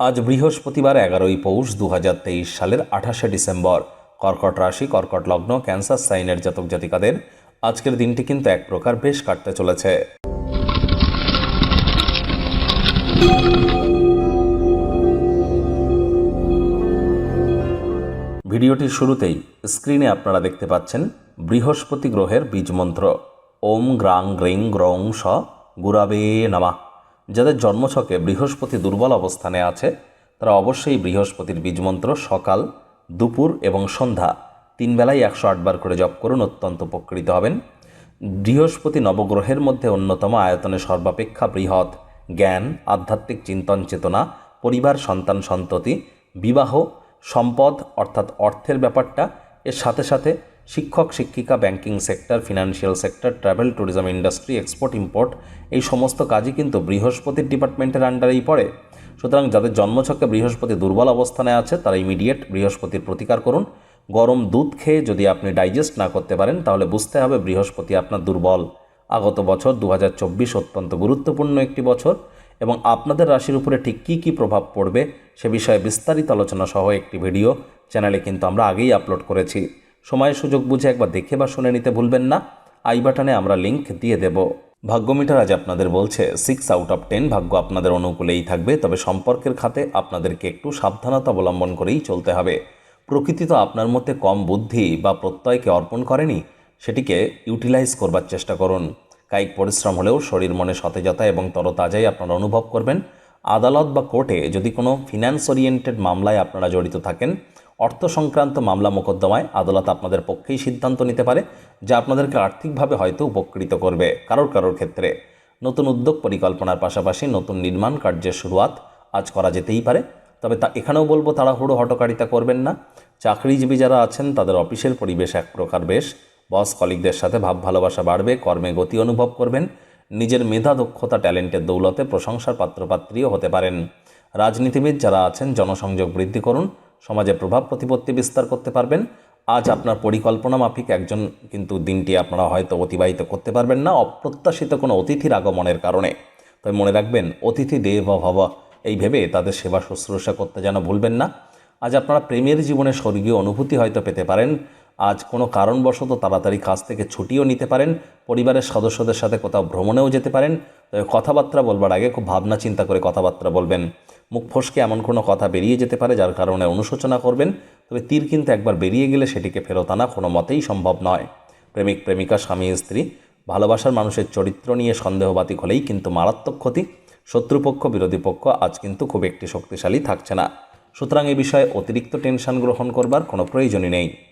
আজ বৃহস্পতিবার এগারোই পৌষ দু হাজার তেইশ সালের আঠাশে ডিসেম্বর। কর্কট রাশি, কর্কট লগ্ন, ক্যান্সার সাইনের জাতক জাতিকাদের আজকের দিনটি কিন্তু এক প্রকার বেশ কাটতে চলেছে। ভিডিওটির শুরুতেই স্ক্রিনে আপনারা দেখতে পাচ্ছেন বৃহস্পতি গ্রহের বীজমন্ত্র ওম গ্রাং গ্রিং গ্রং স গুরাবে নামা। যাদের জন্মছকে বৃহস্পতি দুর্বল অবস্থানে আছে, তারা অবশ্যই বৃহস্পতির বীজমন্ত্র সকাল, দুপুর এবং সন্ধ্যা তিন বেলায় একশো আটবার করে জপ করুন, অত্যন্ত উপকৃত হবেন। বৃহস্পতি নবগ্রহের মধ্যে অন্যতম আয়তনে সর্বাপেক্ষা বৃহৎ জ্ঞান, আধ্যাত্মিক চিন্তন চেতনা, পরিবার, সন্তান, সন্ততি, বিবাহ, সম্পদ অর্থাৎ অর্থের ব্যাপারটা, এর সাথে সাথে শিক্ষক, শিক্ষিকা banking sector financial sector travel tourism industry export import এই সমস্ত কাজই কিন্তু বৃহস্পতির ডিপার্টমেন্টের আন্ডারেই পড়ে। সুতরাং যাদের জন্মছকে বৃহস্পতি দুর্বল অবস্থানে আছে, তারা ইমিডিয়েট বৃহস্পতির প্রতিকার করুন। গরম দুধ খেয়ে যদি আপনি ডাইজেস্ট না করতে পারেন, তাহলে বুঝতে হবে বৃহস্পতি আপনার দুর্বল। আগত বছর দু হাজার চব্বিশ অত্যন্ত গুরুত্বপূর্ণ একটি বছর এবং আপনাদের রাশির উপরে ঠিক কী কী প্রভাব পড়বে, সে বিষয়ে বিস্তারিত আলোচনা সহ একটি ভিডিও চ্যানেলে কিন্তু আমরা আগেই আপলোড করেছি। সময় সুযোগ বুঝে একবার দেখে বা শুনে নিতে ভুলবেন না। আই বাটনে আমরা লিংক দিয়ে দেব। ভাগ্যমিটার আজ আপনাদের বলছে সিক্স আউট অফ টেন ভাগ্য আপনাদের অনুকূলেই থাকবে, তবে সম্পর্কের খাতে আপনাদেরকে একটু সাবধানতা অবলম্বন করেই চলতে হবে। প্রকৃতি তো আপনার মধ্যে কম বুদ্ধি বা প্রত্যয়কে অর্পণ করেনি, সেটিকে ইউটিলাইজ করবার চেষ্টা করুন। কায়িক পরিশ্রম হলেও শরীর মনে সতেজতা এবং তরতাজাই আপনারা অনুভব করবেন। আদালত বা কোর্টে যদি কোনো ফিনান্স ওরিয়েন্টেড মামলায় আপনারা জড়িত থাকেন অর্থ সংক্রান্ত মামলা মোকদ্দমায় আদালত আপনাদের পক্ষেই সিদ্ধান্ত নিতে পারে, যা আপনাদেরকে আর্থিকভাবে হয়তো উপকৃত করবে কারোর কারোর ক্ষেত্রে। নতুন উদ্যোগ পরিকল্পনার পাশাপাশি নতুন নির্মাণ কার্যের শুরুয়াত আজ করা যেতেই পারে, তবে তা এখানেও বলব তাড়াহুড়ো হটকারিতা করবেন না। চাকরিজীবী যারা আছেন, তাদের অফিসের পরিবেশ এক প্রকার বেশ। বস কলিগদের সাথে ভাব ভালোবাসা বাড়বে, কর্মে গতি অনুভব করবেন। নিজের মেধা, দক্ষতা, ট্যালেন্টের দৌলতে প্রশংসার পাত্রপাত্রীও হতে পারেন। রাজনীতিবিদ যারা আছেন, জনসংযোগ বৃদ্ধি করুন, সমাজে প্রভাব প্রতিপত্তি বিস্তার করতে পারবেন। আজ আপনার পরিকল্পনা মাফিক একজন, কিন্তু দিনটি আপনারা হয়তো অতিবাহিত করতে পারবেন না অপ্রত্যাশিত কোনো অতিথির আগমনের কারণে। তবে মনে রাখবেন, অতিথি দেব ভব, এই ভেবে তাদের সেবা শুশ্রূষা করতে যেন ভুলবেন না। আজ আপনারা প্রেমের জীবনে স্বর্গীয় অনুভূতি হয়তো পেতে পারেন আজ কোনো কারণবশত তাড়াতাড়ি কাজ থেকে ছুটিও নিতে পারেন, পরিবারের সদস্যদের সাথে কোথাও ভ্রমণেও যেতে পারেন। তবে কথাবার্তা বলবার আগে খুব ভাবনা চিন্তা করে কথাবার্তা বলবেন। মুখ ফসকে এমন কোনো কথা বেরিয়ে যেতে পারে যার কারণে অনুশোচনা করবেন, তবে তীর কিন্তু একবার বেরিয়ে গেলে সেটিকে ফেরত আনা কোনো মতেই সম্ভব নয়। প্রেমিক, প্রেমিকা, স্বামী, স্ত্রী, ভালোবাসার মানুষের চরিত্র নিয়ে সন্দেহবাতিক হলেই কিন্তু মারাত্মক ক্ষতি। শত্রুপক্ষ, বিরোধী পক্ষ আজ কিন্তু খুব একটি শক্তিশালী থাকছে না। সুতরাং এ বিষয়ে অতিরিক্ত টেনশন গ্রহণ করবার কোনো প্রয়োজনই নেই।